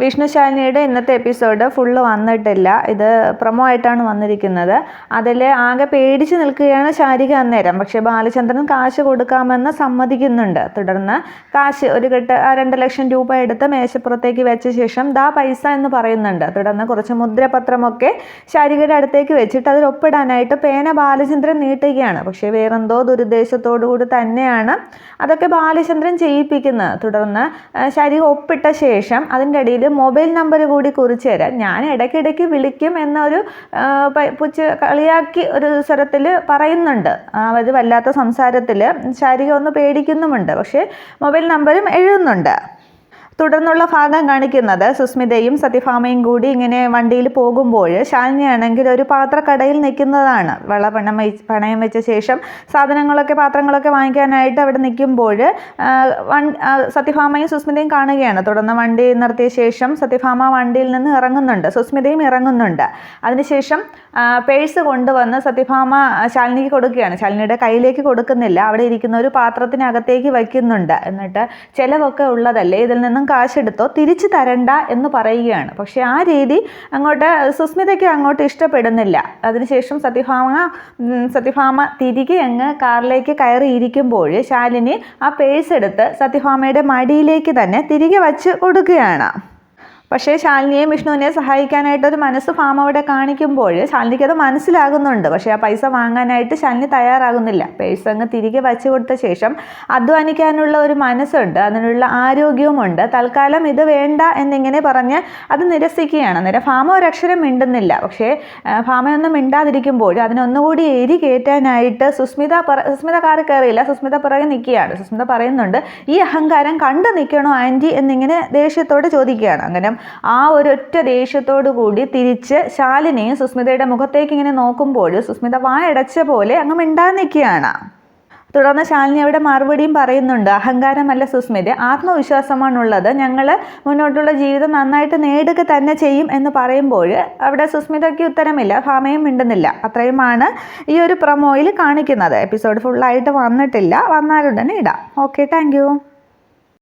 വിഷ്ണു ശാലിനിയുടെ ഇന്നത്തെ episode full വന്നിട്ടില്ല. ഇത് പ്രൊമോ ആയിട്ടാണ് വന്നിരിക്കുന്നത്. അതിൽ ആകെ പേടിച്ച് നിൽക്കുകയാണ് ശാരിക അന്നേരം. പക്ഷേ ബാലചന്ദ്രൻ കാശ് കൊടുക്കാമെന്ന് സമ്മതിക്കുന്നുണ്ട്. തുടർന്ന് കാശ് ഒരു കെട്ട് രണ്ട് ലക്ഷം രൂപ എടുത്ത് മേശപ്പുറത്തേക്ക് വെച്ച ശേഷം ദാ പൈസ എന്ന് പറയുന്നുണ്ട്. തുടർന്ന് കുറച്ച് മുദ്രപത്രമൊക്കെ ശാരികയുടെ അടുത്തേക്ക് വെച്ചിട്ട് അതിൽ ഒപ്പിടാനായിട്ട് പേന ബാലചന്ദ്രൻ നീട്ടുകയാണ്. പക്ഷേ വേറെന്തോ ദുരുദ്ദേശത്തോടു കൂടി തന്നെയാണ് അതൊക്കെ ബാലചന്ദ്രൻ ചെയ്യിപ്പിക്കുന്നത്. തുടർന്ന് ശാരിക ഒപ്പിട്ട ശേഷം അതിന്റെ മൊബൈൽ നമ്പർ കൂടി കുറിച്ച് തരാം. ഞാൻ ഇടയ്ക്കിടയ്ക്ക് വിളിക്കും എന്നൊരു പുച്ച കളിയാക്കി ഒരു സ്വരത്തിൽ പറയുന്നുണ്ട്. അവർ വല്ലാത്ത സംസാരത്തിൽ ശാരിക ഒന്ന് പേടിക്കുന്നുമുണ്ട്. പക്ഷേ മൊബൈൽ നമ്പറും എഴുതുന്നുണ്ട്. തുടർന്നുള്ള ഭാഗം കാണിക്കുന്നത് സുസ്മിതയും സത്യഭാമയും കൂടി ഇങ്ങനെ വണ്ടിയിൽ പോകുമ്പോൾ ശാലിനിയാണെങ്കിൽ ഒരു പാത്രക്കടയിൽ നിൽക്കുന്നതാണ്. വള പണം പണയം വെച്ച ശേഷം സാധനങ്ങളൊക്കെ പാത്രങ്ങളൊക്കെ വാങ്ങിക്കാനായിട്ട് അവിടെ നിൽക്കുമ്പോൾ സത്യഭാമയും സുസ്മിതയും കാണുകയാണ്. തുടർന്ന് വണ്ടി നിർത്തിയ ശേഷം സത്യഭാമ വണ്ടിയിൽ നിന്ന് ഇറങ്ങുന്നുണ്ട്. സുസ്മിതയും ഇറങ്ങുന്നുണ്ട്. അതിനുശേഷം പേഴ്സ് കൊണ്ടുവന്ന് സത്യഭാമ ശാലിനിക്ക് കൊടുക്കുകയാണ്. ശാലിനിയുടെ കയ്യിലേക്ക് കൊടുക്കുന്നില്ല. അവിടെ ഇരിക്കുന്ന ഒരു പാത്രത്തിനകത്തേക്ക് വയ്ക്കുന്നുണ്ട്. എന്നിട്ട് ചിലവൊക്കെ ഉള്ളതല്ലേ? ഇതിൽ നിന്നും കാശെടുത്തോ തിരിച്ചു തരണ്ട എന്ന് പറയുകയാണ്. പക്ഷേ ആ രീതി അങ്ങോട്ട് സുസ്മിതയ്ക്ക് അങ്ങോട്ട് ഇഷ്ടപ്പെടുന്നില്ല. അതിനുശേഷം സത്യഭാമ സത്യഭാമ തിരികെ അങ്ങ് കാറിലേക്ക് കയറിയിരിക്കുമ്പോൾ ശാലിനി ആ പേഴ്സ് എടുത്ത് സത്യഭാമയുടെ മടിയിലേക്ക് തന്നെ തിരികെ വച്ച് കൊടുക്കുകയാണ്. പക്ഷേ ശാലിനിയെയും വിഷ്ണുവിനെയും സഹായിക്കാനായിട്ട് ഒരു മനസ്സ് ഫാം അവിടെ കാണിക്കുമ്പോൾ ശാലിനിക്ക് അത് മനസ്സിലാകുന്നുണ്ട്. പക്ഷേ ആ പൈസ വാങ്ങാനായിട്ട് ശാലിനി തയ്യാറാകുന്നില്ല. പൈസ അങ്ങ് തിരികെ വച്ചു കൊടുത്ത ശേഷം അധ്വാനിക്കാനുള്ള ഒരു മനസ്സുണ്ട് അതിനുള്ള ആരോഗ്യവുമുണ്ട്. തൽക്കാലം ഇത് വേണ്ട എന്നിങ്ങനെ പറഞ്ഞ് അത് നിരസിക്കുകയാണ്. അന്നേരം ഫാമ ഒരക്ഷരം മിണ്ടുന്നില്ല. പക്ഷേ ഫാമയൊന്നും മിണ്ടാതിരിക്കുമ്പോൾ അതിനൊന്നുകൂടി എരി കയറ്റാനായിട്ട് സുസ്മിത പറ സുസ്മിത കാറി കയറിയില്ല. സുസ്മിത പിറകെ നിൽക്കുകയാണ്. സുസ്മിത പറയുന്നുണ്ട് ഈ അഹങ്കാരം കണ്ടു നിൽക്കണോ ആന്റി? എന്നിങ്ങനെ ദേഷ്യത്തോട് ചോദിക്കുകയാണ്. അങ്ങനെ ആ ഒരൊറ്റ ദേഷ്യത്തോടു കൂടി തിരിച്ച് ശാലിനിയും സുസ്മിതയുടെ മുഖത്തേക്ക് ഇങ്ങനെ നോക്കുമ്പോൾ സുസ്മിത വായടച്ച പോലെ അങ്ങ് മിണ്ടാതെ നിൽക്കുകയാണ്. തുടർന്ന് ശാലിനി അവിടെ മറുപടിയും പറയുന്നുണ്ട് അഹങ്കാരമല്ല സുസ്മിത ആത്മവിശ്വാസമാണുള്ളത്. ഞങ്ങൾ മുന്നോട്ടുള്ള ജീവിതം നന്നായിട്ട് നേടുക തന്നെ ചെയ്യും എന്ന് പറയുമ്പോൾ അവിടെ സുസ്മിതയ്ക്ക് ഉത്തരമില്ല ഭാമയും മിണ്ടുന്നില്ല. അത്രയുമാണ് ഈ ഒരു പ്രൊമോയിൽ കാണിക്കുന്നത്. എപ്പിസോഡ് ഫുള്ളായിട്ട് വന്നിട്ടില്ല. വന്നാലുടനെ ഇടാം. Okay thank